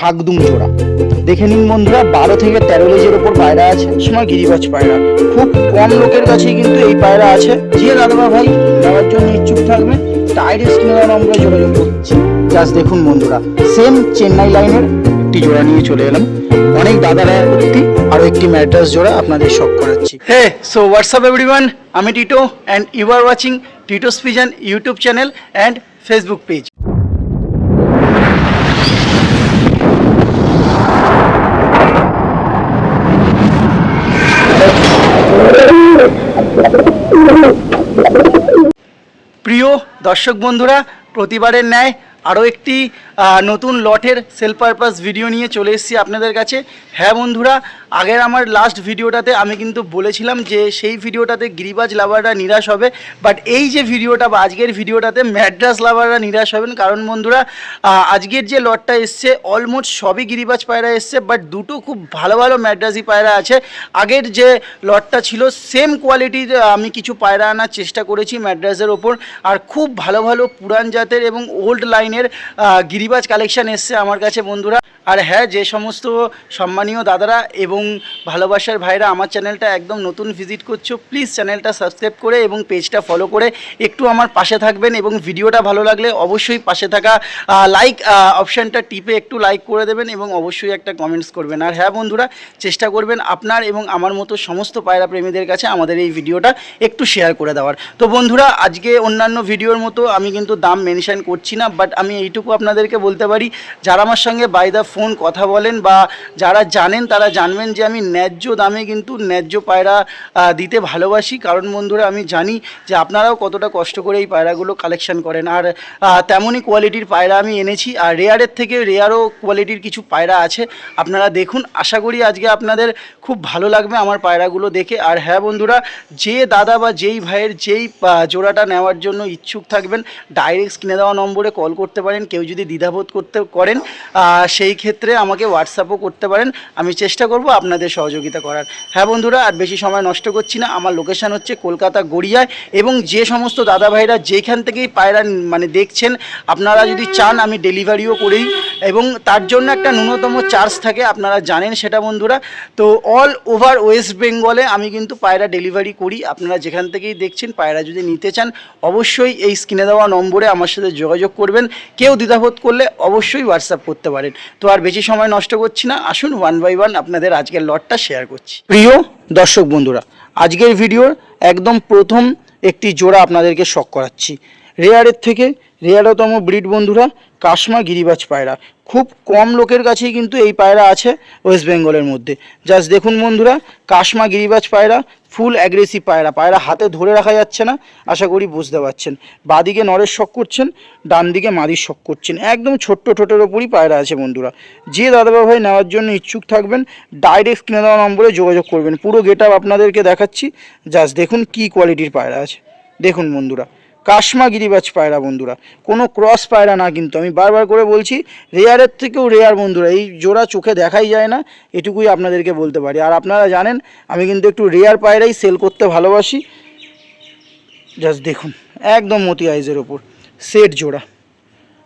শাকদুম জোড়া দেখে নিন বন্ধুরা, বারো থেকে তেরো লেজের ওপর পায়রা আছে, সময় গিরিবাজ পায়রা। খুব কম লোকের কাছেই কিন্তু এই পায়রা আছে। যে দাদা ভাই নেওয়ার জন্য ইচ্ছুক থাকবে ডাইরেক্ট স্ক্রিনের নম্বরে যোগাযোগ করছি। জাস্ট দেখুন বন্ধুরা সেম চেন্নাই লাইনের একটি জোড়া নিয়ে চলে এলাম। অনেক দাদারা ভর্তি আরও একটি ম্যাড্রাস জোড়া আপনাদের শখ করাচ্ছি। Hey so what's up everyone আমি Tito and you are watching Tito's pigeon YouTube channel and Facebook page প্রিয় দর্শক বন্ধুরা প্রতিবারের ন্যায় আরও একটি নতুন লটের সেল পারপাস ভিডিও নিয়ে চলে এসেছি আপনাদের কাছে। হ্যাঁ বন্ধুরা আগের আমার লাস্ট ভিডিওটাতে আমি কিন্তু বলেছিলাম যে সেই ভিডিওটাতে গিরিবাজ লাভাররা নিরাশ হবে বাট এই যে ভিডিওটা বা আজকের ভিডিওটাতে ম্যাড্রাস লাভাররা নিরাশ হবেন কারণ বন্ধুরা আজকের যে লটটা এসছে অলমোস্ট সবই গিরিবাজ পায়রা এসছে বাট দুটো খুব ভালো ভালো ম্যাড্রাসি পায়রা আছে। আগের যে লটটা ছিল সেম কোয়ালিটির আমি কিছু পায়রা আনার চেষ্টা করেছি ম্যাড্রাসের ওপর আর খুব ভালো ভালো পুরান জাতের এবং ওল্ড লাইনের আহ, গিরিবাজ কালেকশান এসছে আমার কাছে, বন্ধুরা। আর হ্যাঁ যে সমস্ত সম্মানীয় দাদারা এবং ভালোবাসার ভাইরা আমার চ্যানেলটা একদম নতুন ভিজিট করছ প্লিজ চ্যানেলটা সাবস্ক্রাইব করে এবং পেজটা ফলো করে একটু আমার পাশে থাকবেন এবং ভিডিওটা ভালো লাগলে অবশ্যই পাশে থাকা লাইক অপশানটা টিপে একটু লাইক করে দেবেন এবং অবশ্যই একটা কমেন্টস করবেন। আর হ্যাঁ বন্ধুরা, চেষ্টা করবেন আপনার এবং আমার মতো সমস্ত পায়রা প্রেমীদের কাছে আমাদের এই ভিডিওটা একটু শেয়ার করে দেওয়ার। তো বন্ধুরা, আজকে অন্যান্য ভিডিওর মতো আমি কিন্তু দাম মেনশান করছি না বাট আমি এইটুকু আপনাদেরকে বলতে পারি, যারা আমার সঙ্গে বাই দা ফোন কথা বলেন বা যারা জানেন তারা জানবেন যে আমি ন্যায্য দামে কিন্তু ন্যায্য পায়রা দিতে ভালোবাসি। কারণ বন্ধুরা, আমি জানি যে আপনারাও কতটা কষ্ট করে এই পায়রাগুলো কালেকশন করেন। আর তেমনই কোয়ালিটির পায়রা আমি এনেছি। আর রেয়ারের থেকে রেয়ারও কোয়ালিটির কিছু পায়রা আছে। আপনারা দেখুন, আশা করি আজকে আপনাদের খুব ভালো লাগবে আমার পায়রাগুলো দেখে। আর হ্যাঁ বন্ধুরা, যে দাদা বা যেই ভাইয়ের যেই জোড়াটা নেওয়ার জন্য ইচ্ছুক থাকবেন ডাইরেক্ট স্ক্রিনে দেওয়া নম্বরে কল করতে পারেন। কেউ যদি দ্বিধাবোধ করতে করেন সেই ক্ষেত্রে আমাকে হোয়াটসঅ্যাপও করতে পারেন, আমি চেষ্টা করব আপনাদের সহযোগিতা করার। হ্যাঁ বন্ধুরা, আর বেশি সময় নষ্ট করছি না, আমার লোকেশান হচ্ছে কলকাতা গড়িয়ায় এবং যে সমস্ত দাদা ভাইরা যেখান থেকেই পায়রা মানে দেখছেন, আপনারা যদি চান আমি ডেলিভারিও করেই এবং তার জন্য একটা ন্যূনতম চার্জ থাকে, আপনারা জানেন সেটা বন্ধুরা। তো অল ওভার ওয়েস্ট বেঙ্গলে আমি কিন্তু পায়রা ডেলিভারি করি, আপনারা যেখান থেকেই দেখছেন, পায়রা যদি নিতে চান, অবশ্যই এই স্ক্রিনে দেওয়া নম্বরে আমার সাথে যোগাযোগ করবেন, কেউ দ্বিধাবোধ করলে অবশ্যই হোয়াটসঅ্যাপ করতে পারেন। তো আর বেশি সময় নষ্ট করছি না। আসুন ওয়ান বাই ওয়ান আপনাদের আজকের লটটা শেয়ার করছি। প্রিয় দর্শক বন্ধুরা, আজকের ভিডিওর একদম প্রথম একটি জোড়া আপনাদেরকে শখ করাচ্ছি। রেয়ারের থেকে রেয়ারতম ব্রিড বন্ধুরা, কাশমা গিরিবাজ পায়রা। খুব কম লোকের কাছেই কিন্তু এই পায়রা আছে ওয়েস্ট বেঙ্গলের মধ্যে। জাস্ট দেখুন বন্ধুরা, কাশমা গিরিবাজ পায়রা ফুল অ্যাগ্রেসিভ পায়রা। পায়রা হাতে ধরে রাখা যাচ্ছে না, আশা করি বুঝতে পারছেন। বাদিকে নরের শখ করছেন ডান দিকে মাদির শখ করছেন। একদম ছোট্ট ঠোঁটের ওপরই পায়রা আছে বন্ধুরা। যে দাদাবা ভাই নেওয়ার জন্য ইচ্ছুক থাকবেন ডাইরেক্ট কিনে দেওয়া নম্বরে যোগাযোগ করবেন। পুরো গেট আপ আপনাদেরকে দেখাচ্ছি। জাস্ট দেখুন কি কোয়ালিটির পায়রা আছে। দেখুন বন্ধুরা। কাশমা গিরিবাজ পায়রা বন্ধুরা। কোনো ক্রস পায়রা না কিন্তু। আমি বারবার করে বলছি, রেয়ারের থেকেও রেয়ার বন্ধুরা, এই জোড়া চোখে দেখাই যায় না, এটুকুই আপনাদেরকে বলতে পারি। আর আপনারা জানেন, আমি কিন্তু একটু রেয়ার পায়রাই সেল করতে ভালোবাসি। জাস্ট দেখুন, একদম মতি আইজের ওপর সেট জোড়া।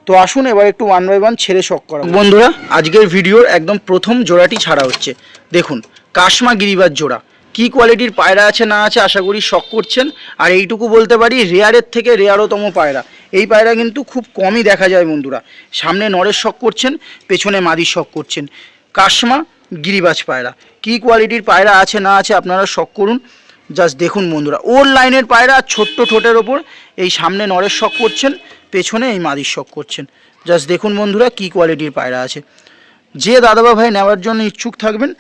তো আসুন এবার একটু ওয়ান বাই ওয়ান ছেড়ে শখ করা। বন্ধুরা, আজকের ভিডিওর একদম প্রথম জোড়াটি ছাড়া হচ্ছে। দেখুন, কাশমা গিরিবাজ জোড়া। কি কোয়ালিটির পায়রা আছে, না আছে, আশা করি শখ করছেন। আর এইটুকু বলতে পারি রেয়ারের থেকে রেয়ারতম পায়রা। এই পায়রা কিন্তু খুব কমই দেখা যায় বন্ধুরা। সামনে নরের শখ করছেন, পেছনে মাদির শখ করছেন। কাশমা গিরিবাজ পায়রা। কি কোয়ালিটির পায়রা আছে, না আছে, আপনারা শখ করুন। জাস্ট দেখুন বন্ধুরা ওর লাইনের পায়রা, ছোট্ট ঠোঁটের ওপর। এই সামনে নরের শখ করছেন, পেছনে এই মাদির শখ করছেন। জাস্ট দেখুন বন্ধুরা, কি কোয়ালিটির পায়রা আছে। যে দাদাবা ভাই নেওয়ার জন্য ইচ্ছুক থাকবেন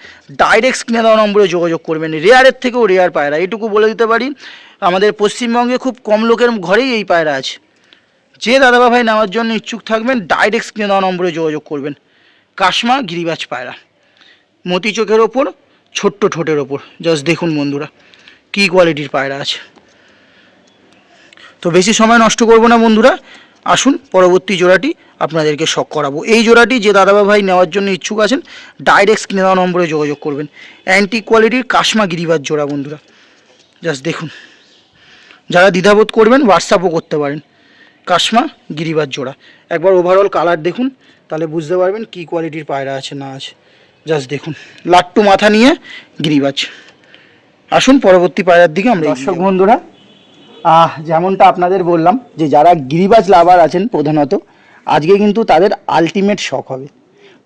ডাইরেক্ট স্ক্রিনে দেওয়া নম্বরে যোগাযোগ করবেন। রেয়ারের থেকেও রেয়ার পায়রা এইটুকু বলে দিতে পারি, আমাদের পশ্চিমবঙ্গে খুব কম লোকের ঘরেই এই পায়রা আছে। যে দাদাবা ভাই নেওয়ার জন্য ইচ্ছুক থাকবেন ডাইরেক্ট স্ক্রিনে দেওয়া নম্বরে যোগাযোগ করবেন। কাশমা গিরিবাজ পায়রা। মতি চোখের ওপর, ছোট্ট ঠোঁটের ওপর। জাস্ট দেখুন বন্ধুরা, কী কোয়ালিটির পায়রা আছে। তো বেশি সময় নষ্ট করব না বন্ধুরা আসুন পরবর্তী জোড়াটি আপনাদেরকে শখ করাবো। এই জোড়াটি যে দাদাবা ভাই নেওয়ার জন্য ইচ্ছুক আছেন ডাইরেক্ট স্ক্রিনে দেওয়া নম্বরে যোগাযোগ করবেন। অ্যান্টি কোয়ালিটির কাশমা গিরিবাজ জোড়া বন্ধুরা। জাস্ট দেখুন। যারা দ্বিধাবোধ করবেন হোয়াটসঅ্যাপও করতে পারেন। কাশমা গিরিবাজ জোড়া। একবার ওভারঅল কালার দেখুন তাহলে বুঝতে পারবেন কি কোয়ালিটির পায়রা আছে না আছে। জাস্ট দেখুন। লাট্টু মাথা নিয়ে গিরিবাজ। আসুন পরবর্তী পায়রার দিকে আমরা দর্শক বন্ধুরা যেমনটা আপনাদের বললাম যে যারা গিরিবাজ লাভার আছেন প্রধানত, আজকে কিন্তু তাদের আলটিমেট শখ হবে।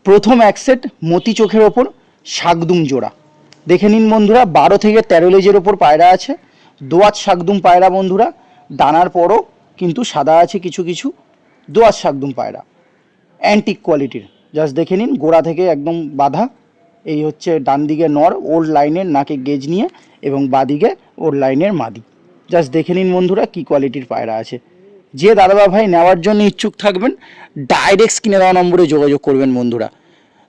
প্রথম এক সেট মতি চোখের ওপর, শাকদুম জোড়া। দেখে নিন বন্ধুরা, বারো থেকে তেরো লেজের ওপর পায়রা আছে। দোয়াত শাকদুম পায়রা বন্ধুরা ডানার পরও কিন্তু সাদা আছে কিছু কিছু। দোয়াত শাকদুম পায়রা অ্যান্টিক কোয়ালিটির জাস্ট দেখে নিন, গোড়া থেকে একদম বাঁধা। এই হচ্ছে ডান দিকে নর ওল্ড লাইনের নাকে গেজ নিয়ে এবং বাদিকে ওল্ড লাইনের মাদি। জাস্ট দেখে নিন বন্ধুরা কি কোয়ালিটির পায়রা আছে। যে দাদাবা ভাই নেওয়ার জন্য ইচ্ছুক থাকবেন ডাইরেক্ট স্ক্রিনে দেওয়া নম্বরে যোগাযোগ করবেন বন্ধুরা।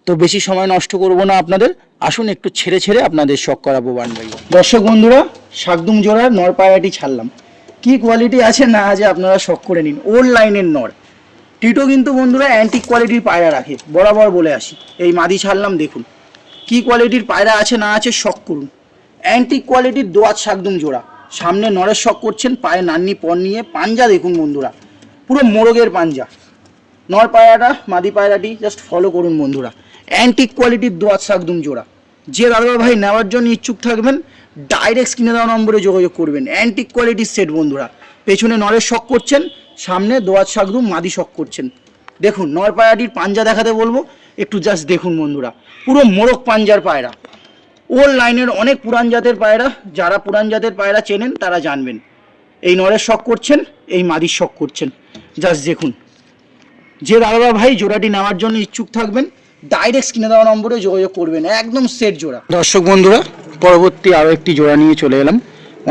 তো বেশি সময় নষ্ট করব না আপনাদের, আসুন একটু ছেড়ে ছেড়ে আপনাদের শখ করাবো বাই ওয়ান। দর্শক বন্ধুরা, শাকদুম জোড়ার নর পায়রাটি ছাড়লাম। কি কোয়ালিটি আছে না আছে আপনারা শখ করে নিন। ওল্ড লাইনের নর। টিটো কিন্তু বন্ধুরা অ্যান্টিক কোয়ালিটির পায়রা রাখে। বরাবর বলে আসি। এই মাদি ছাড়লাম, দেখুন। কি কোয়ালিটির পায়রা আছে না আছে শখ করুন। অ্যান্টিক কোয়ালিটির দোয়াত শাকদুম জোড়া। সামনে নরের শখ করছেন, পায়ে নান্নি পর নিয়ে। পাঞ্জা দেখুন বন্ধুরা, পুরো মোরগের পাঞ্জা। নর পায়রাটা, মাদি পায়রাটি জাস্ট ফলো করুন বন্ধুরা। অ্যান্টিক কোয়ালিটির দোয়াত শাকদুম জোড়া। যে দাদা ভাই নেওয়ার জন্য ইচ্ছুক থাকবেন ডাইরেক্ট স্ক্রিনে দেওয়া নম্বরে যোগাযোগ করবেন। অ্যান্টিক কোয়ালিটির সেট বন্ধুরা। পেছনে নরের শখ করছেন, সামনে দোয়াত শাকদুম মাদি শখ করছেন। দেখুন, নর পায়রাটির পাঞ্জা দেখাতে বলব, একটু জাস্ট দেখুন বন্ধুরা। পুরো মোরগ পাঞ্জার পায়রা। ওল্ড লাইনের অনেক পুরান জাতের পায়রা, যারা পুরান জাতের পায়রা চেনেন, তারা জানবেন। এই নরের শখ করছেন, এই মাদির শখ করছেন। জাস্ট দেখুন। যে দাদা ভাই জোড়াটি নেওয়ার জন্য ইচ্ছুক থাকবেন ডাইরেক্ট স্ক্রিনে দেওয়া নম্বরে যোগাযোগ করবেন, একদম সেট জোড়া। দর্শক বন্ধুরা, পরবর্তী আরও একটি জোড়া নিয়ে চলে এলাম।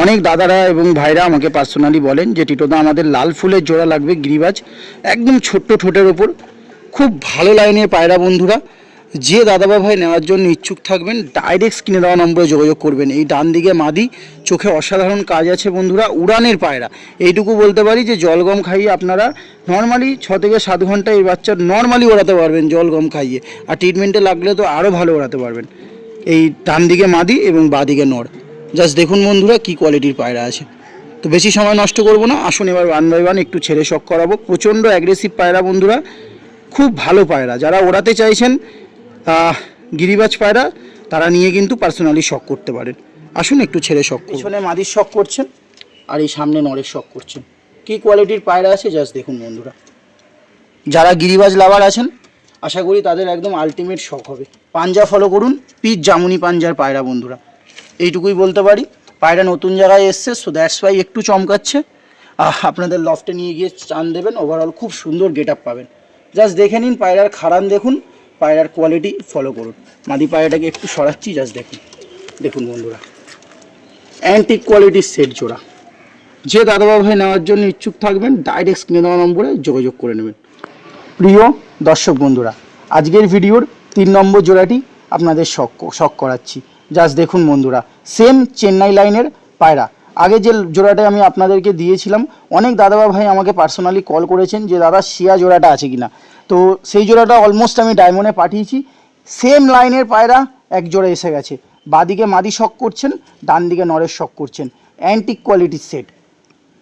অনেক দাদারা এবং ভাইরা আমাকে পার্সোনালি বলেন যে, টিটোদা, আমাদের লাল ফুলের জোড়া লাগবে, গিরিবাজ, একদম ছোট্ট ঠোঁটের ওপর। খুব ভালো লাইনের পায়রা বন্ধুরা। যে দাদাবা ভাই নেওয়ার জন্য ইচ্ছুক থাকবেন ডাইরেক্ট স্ক্রিনে দেওয়া নম্বরে যোগাযোগ করবেন। এই ডান দিকে মাদি, চোখে অসাধারণ কাজ আছে বন্ধুরা, উড়ানের পায়রা। এইটুকু বলতে পারি যে জল গম খাইয়ে আপনারা নর্মালি ছ থেকে সাত ঘণ্টা এই বাচ্চা নর্মালি ওড়াতে পারবেন জল গম খাইয়ে। আর ট্রিটমেন্টে লাগলে তো আরও ভালো ওড়াতে পারবেন। এই ডান দিকে মাদি এবং বাঁ দিকে নর। জাস্ট দেখুন বন্ধুরা কি কোয়ালিটির পায়রা আছে। তো বেশি সময় নষ্ট করব না, আসুন এবার ওয়ান বাই ওয়ান একটু ছেড়ে শখ করাবো। প্রচণ্ড অ্যাগ্রেসিভ পায়রা বন্ধুরা, খুব ভালো পায়রা। যারা ওড়াতে চাইছেন গিরিবাজ পায়রা, তারা নিয়ে কিন্তু পার্সোনালি শখ করতে পারেন। আসুন একটু ছেড়ে শখ পিছনে মাদির শখ করছেন, আর এই সামনে নরের শখ করছেন। কি কোয়ালিটির পায়রা আছে? জাস্ট দেখুন বন্ধুরা। যারা গিরিবাজ লাভার আছেন, আশা করি তাদের একদম আলটিমেট শখ হবে। পাঞ্জা ফলো করুন পিচ জামুনি পাঞ্জার পায়রা বন্ধুরা। এইটুকুই বলতে পারি। পায়রা নতুন জায়গায় এসছে সো দ্যাটস ওয়াই একটু চমকাচ্ছে। আপনাদের লফটে নিয়ে গিয়ে চান দেবেন। ওভারঅল খুব সুন্দর গেট আপ পাবেন। জাস্ট দেখে নিন পায়রার খারান দেখুন। পায়রার কোয়ালিটি ফলো করুন। মাদি পায়রাটাকে একটু সরাচ্ছি জাস্ট দেখুন। দেখুন বন্ধুরা। অ্যান্টিক কোয়ালিটির সেট জোড়া। যে দাদাবাবু ভাই নেওয়ার জন্য ইচ্ছুক থাকবেন ডাইরেক্ট স্ক্রিনে দেওয়া নম্বরে যোগাযোগ করে নেবেন। প্রিয় দর্শক বন্ধুরা, আজকের ভিডিওর তিন নম্বর জোড়াটি আপনাদের শখ শখ করাচ্ছি। জাস্ট দেখুন বন্ধুরা সেম চেন্নাই লাইনের পায়রা। আগে যে জোড়াটা আমি আপনাদেরকে দিয়েছিলাম, অনেক দাদাবা ভাই আমাকে পার্সোনালি কল করেছেন যে, দাদা শিয়া জোড়াটা আছে কিনা? তো সেই জোড়াটা অলমোস্ট আমি ডায়মন্ডে পাঠিয়েছি। সেম লাইনের পায়রা এক জোড়া এসে গেছে। বাদিকে মাদি শখ করছেন ডান দিকে নরের শখ করছেন। অ্যান্টিক কোয়ালিটির সেট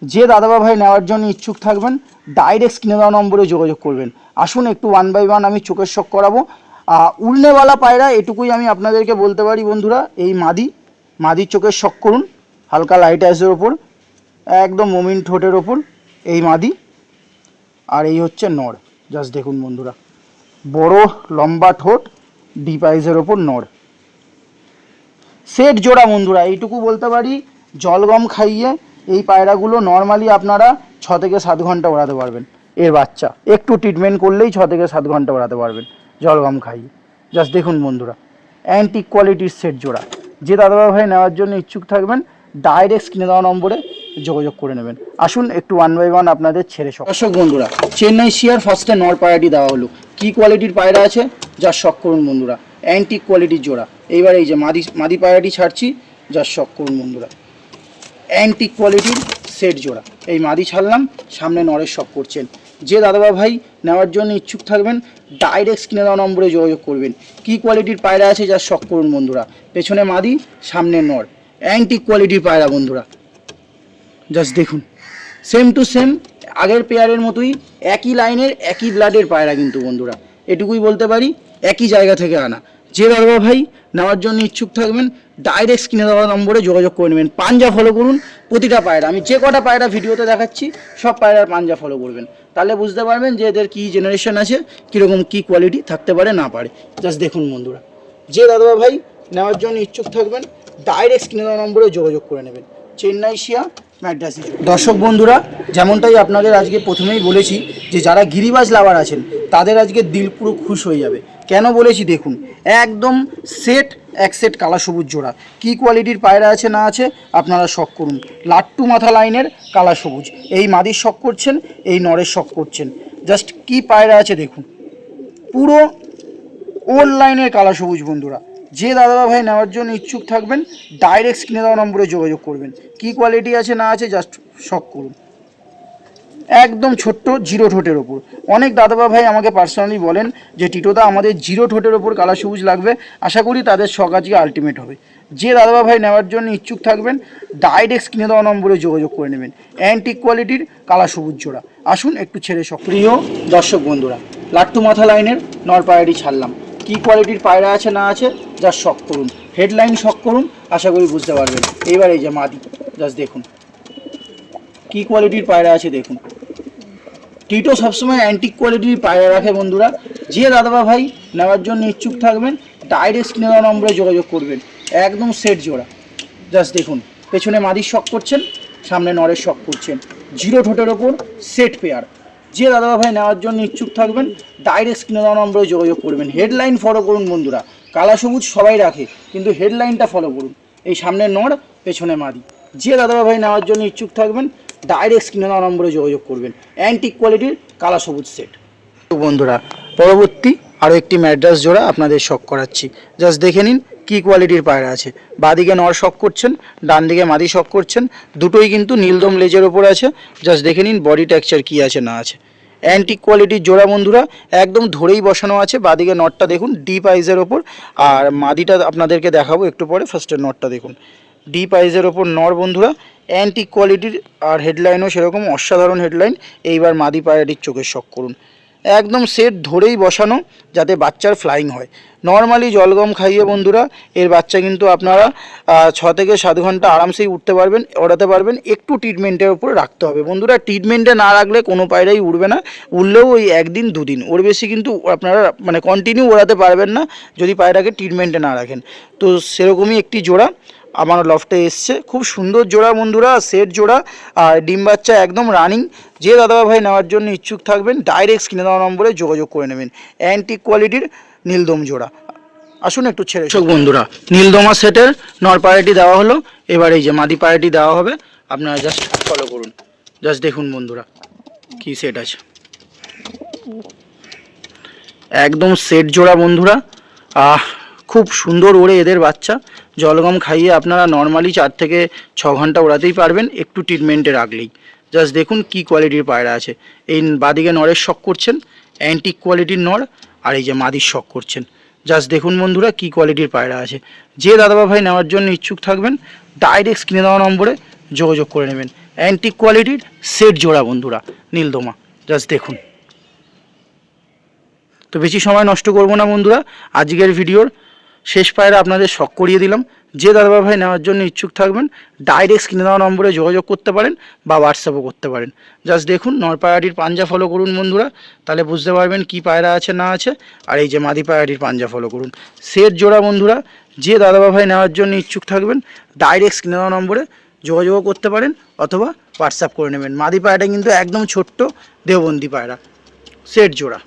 যে দাদাবা ভাই নেওয়ার জন্য ইচ্ছুক থাকবেন ডাইরেক্ট স্ক্রিনে দেওয়া নম্বরে যোগাযোগ করবেন। আসুন একটু ওয়ান বাই ওয়ান আমি চোখের শখ করাবো। উড়নেওয়ালা পায়রা, এটুকুই আমি আপনাদেরকে বলতে পারি বন্ধুরা, এই মাদি। মাদির চোখের শখ করুন, হালকা লাইট অ্যাসের ওপর, একদম মমিন ঠোঁটের ওপর, এই মাদি। আর এই হচ্ছে নর। জাস্ট দেখুন বন্ধুরা। বড়, লম্বা ঠোঁট ডিপ আইসের ওপর নড়। সেট জোড়া বন্ধুরা, এইটুকু বলতে পারি জলগম খাইয়ে এই পায়রাগুলো নর্মালি আপনারা ছ থেকে সাত ঘণ্টা ওড়াতে পারবেন। এর বাচ্চা, একটু ট্রিটমেন্ট করলেই ছ থেকে সাত ঘণ্টা ওড়াতে পারবেন জলগম খাইয়ে। জাস্ট দেখুন বন্ধুরা অ্যান্টিক কোয়ালিটির সেট জোড়া। যে দাদাবা ভাই নেওয়ার জন্য ইচ্ছুক থাকবেন ডাইরেক্ট স্ক্রিনে দেওয়া নম্বরে যোগাযোগ করে নেবেন। আসুন একটু ওয়ান বাই ওয়ান আপনাদের ছেড়ে শখ দর্শক বন্ধুরা, চেন্নাই শিয়ার ফার্স্টে নর পায়রাটি দেওয়া হলো। কী কোয়ালিটির পায়রা আছে? যার শখ করুন বন্ধুরা। অ্যান্টিক কোয়ালিটির জোড়া। এইবার এই যে মাদি মাদি পায়রাটি ছাড়ছি যার শখ করুন বন্ধুরা। অ্যান্টিক কোয়ালিটির সেট জোড়া। এই মাদি ছাড়লাম, সামনে নরের শখ করছেন। যে দাদাবা ভাই নেওয়ার জন্য ইচ্ছুক থাকবেন ডাইরেক্ট স্ক্রিনে দেওয়া নম্বরে যোগাযোগ করবেন। কী কোয়ালিটির পায়রা আছে যার শখ করুন বন্ধুরা। পেছনে মাদি, সামনে নর অ্যান্টিক কোয়ালিটির পায়রা বন্ধুরা। জাস্ট দেখুন। সেম টু সেম আগের পেয়ারের মতোই একই লাইনের একই ব্লাডের পায়রা কিন্তু বন্ধুরা। এটুকুই বলতে পারি, একই জায়গা থেকে আনা। যে দাদা ভাই নেওয়ার জন্য ইচ্ছুক থাকবেন ডাইরেক্ট স্ক্রিনে দেওয়া নম্বরে যোগাযোগ করে নেবেন। পাঞ্জা ফলো করুন, প্রতিটা পায়রা। আমি যে কটা পায়রা ভিডিওতে দেখাচ্ছি, সব পায়রার পাঞ্জা ফলো করবেন। তাহলে বুঝতে পারবেন যে এদের কী জেনারেশন আছে, কীরকম কী কোয়ালিটি থাকতে পারে, না পারে। জাস্ট দেখুন বন্ধুরা। যে দাদা ভাই নেওয়ার জন্য ইচ্ছুক থাকবেন। ডাইরেক্ট স্ক্রিনে নম্বরে যোগাযোগ করে নেবেন। চেন্নাই শিয়া ম্যাড্রাসি দর্শক বন্ধুরা, যেমনটাই আপনাদের আজকে প্রথমেই বলেছি যে যারা গিরিবাজ লাভার আছেন, তাদের আজকে দিল পুরো খুশ হয়ে যাবে। কেন বলেছি দেখুন, একদম সেট এক সেট কালা সবুজ জোড়া। কী কোয়ালিটির পায়রা আছে, না আছে, আপনারা শখ করুন। লাট্টু মাথা লাইনের কালা সবুজ। এই মাদির শখ করছেন, এই নরের শখ করছেন। জাস্ট কি পায়রা আছে দেখুন। পুরো ওল্ড লাইনের কালা সবুজ বন্ধুরা। যে দাদা ভাই নেওয়ার জন্য ইচ্ছুক থাকবেন ডাইরেক্ট স্ক্রিনে দেওয়া নম্বরে যোগাযোগ করবেন। কি কোয়ালিটি আছে, না আছে জাস্ট শখ করুন। একদম ছোট্ট জিরো ঠোঁটের ওপর। অনেক দাদাবা ভাই আমাকে পার্সোনালি বলেন যে, টিটোদা, আমাদের জিরো ঠোঁটের ওপর কালা সবুজ লাগবে। আশা করি তাদের শখ আজকে আলটিমেট হবে। যে দাদাবা ভাই নেওয়ার জন্য ইচ্ছুক থাকবেন ডাইরেক্ট স্ক্রিনে দেওয়া নম্বরে যোগাযোগ করে নেবেন। অ্যান্টিক কোয়ালিটির কালা সবুজ জোড়া। আসুন, একটু ছেড়ে প্রিয় দর্শক বন্ধুরা, লাট্টু মাথা লাইনের নর ছাড়লাম। কি কোয়ালিটির পায়রা আছে, না আছে যা শখ করুন। হেডলাইন শখ করুন, আশা করি বুঝতে পারবেন। এইবার এই যে মাদি জাস্ট দেখুন। কি কোয়ালিটির পায়রা আছে দেখুন। টিটো সবসময় অ্যান্টিক কোয়ালিটির পায়রা রাখে বন্ধুরা। যে দাদাবা ভাই নেওয়ার জন্য ইচ্ছুক থাকবেন ডাইরেক্ট দেওয়া নম্বরে যোগাযোগ করবেন। একদম সেট জোড়া। জাস্ট দেখুন। পেছনে মাদির শখ করছেন, সামনে নরের শখ করছেন। জিরো ঠোঁটের ওপর সেট পেয়ার যে দাদাবা ভাই নেওয়ার জন্য ইচ্ছুক থাকবেন ডাইরেক্ট স্ক্রিনে দেওয়া নম্বরে যোগাযোগ করবেন। হেডলাইন ফলো করুন বন্ধুরা। কালা সবুজ সবাই রাখে, কিন্তু হেডলাইনটা ফলো করুন। এই সামনে নর পেছনে মাদি। যে দাদাবা ভাই নেওয়ার জন্য ইচ্ছুক থাকবেন ডাইরেক্ট স্ক্রিনে নম্বরে যোগাযোগ করবেন। অ্যান্টিক কোয়ালিটির কালা সবুজ সেট তো বন্ধুরা, পরবর্তী আরও একটি ম্যাড্রাস জোড়া আপনাদের শখ করাচ্ছি। জাস্ট দেখে নিন কী কোয়ালিটির পায়রা আছে। বাদিকে নর শখ করছেন, ডান দিকে মাদি শখ করছেন, দুটোই কিন্তু নীলদম লেজের ওপর আছে। জাস্ট দেখে নিন বডি টেক্সচার কী আছে, না আছে। অ্যান্টিক কোয়ালিটির জোড়া বন্ধুরা, একদম ধরেই বসানো আছে, বাদিকে নটটা দেখুন ডিপ আইজের ওপর, আর মাদিটা আপনাদেরকে দেখাবো একটু পরে ফার্স্টের নটটা দেখুন। ডিপ আইজের ওপর নর বন্ধুরা অ্যান্টিক কোয়ালিটির আর হেডলাইনও সেরকম অসাধারণ হেডলাইন এইবার মাদি পায়রাটির চোখের শখ করুন। একদম সেট ধরেই বসানো যাতে বাচ্চার ফ্লাইং হয়। নর্মালি জলগম খাইয়ে বন্ধুরা, এর বাচ্চা কিন্তু আপনারা ছ থেকে সাত ঘণ্টা আরামসেই উঠতে পারবেন, ওড়াতে পারবেন, একটু ট্রিটমেন্টের উপরে রাখতে হবে। বন্ধুরা ট্রিটমেন্টে না রাখলে কোনো পায়রাই উড়বে না, উড়লেও ওই একদিন, দুদিন। ওর বেশি কিন্তু আপনারা মানে কন্টিনিউ ওড়াতে পারবেন না যদি পায়রাকে ট্রিটমেন্টে না রাখেন। তো সেরকমই একটি জোড়া। আমার লফটে এসছে। খুব সুন্দর জোড়া বন্ধুরা সেট জোড়া। আর ডিম বাচ্চা একদম রানিং যে দাদা ভাই নেওয়ার জন্য ইচ্ছুক থাকবেন ডাইরেক্ট স্ক্রিনে দেওয়া নম্বরে যোগাযোগ করে নেবেন। অ্যান্টিক কোয়ালিটির নীলদম জোড়া। আসুন একটু ছেড়ে চোখ বন্ধুরা, নীলদমা সেটের নর পায়রাটি দেওয়া হলো। এবার এই যে মাদি পায়রাটি দেওয়া হবে, আপনারা জাস্ট ফলো করুন। জাস্ট দেখুন বন্ধুরা, কি সেট আছে। একদম সেট জোড়া বন্ধুরা। খুব সুন্দর ওড়ে এদের বাচ্চা। জলগম খাইয়ে আপনারা নর্মালি চার থেকে ছ ঘণ্টা ওড়াতেই পারবেন, একটু ট্রিটমেন্টে রাখলেই জাস্ট দেখুন কি কোয়ালিটির পায়রা আছে। এই বাদিকে নরের শখ করছেন অ্যান্টিক কোয়ালিটির নর, আর এই যে মাদির শখ করছেন। জাস্ট দেখুন বন্ধুরা কি কোয়ালিটির পায়রা আছে। যে দাদাবা ভাই নেওয়ার জন্য ইচ্ছুক থাকবেন ডাইরেক্ট স্ক্রিনে দেওয়া নম্বরে যোগাযোগ করে নেবেন। অ্যান্টিক কোয়ালিটির সেট জোড়া বন্ধুরা, নীলদমা। জাস্ট দেখুন। তো বেশি সময় নষ্ট করব না বন্ধুরা, আজকের ভিডিওর শেষ পায়রা আপনাদের শখ করিয়ে দিলাম। যে দাদা ভাই নেওয়ার জন্য ইচ্ছুক থাকবেন ডাইরেক্ট স্ক্রিনে দেওয়া নম্বরে যোগাযোগ করতে পারেন বা হোয়াটসঅ্যাপও করতে পারেন। জাস্ট দেখুন নরপায়রাটির পাঞ্জা ফলো করুন বন্ধুরা, তাহলে বুঝতে পারবেন কি পায়রা আছে, না আছে, আর এই যে মাদি পায়রাটির পাঞ্জা ফলো করুন। সেট জোড়া বন্ধুরা, যে দাদা ভাই নেওয়ার জন্য ইচ্ছুক থাকবেন ডাইরেক্ট স্ক্রিনে দেওয়া নম্বরে যোগাযোগও করতে পারেন অথবা হোয়াটসঅ্যাপ করে নেবেন। মাদি পায়রাটা কিন্তু একদম ছোট্ট দেওবন্দি পায়রা। সেট জোড়া।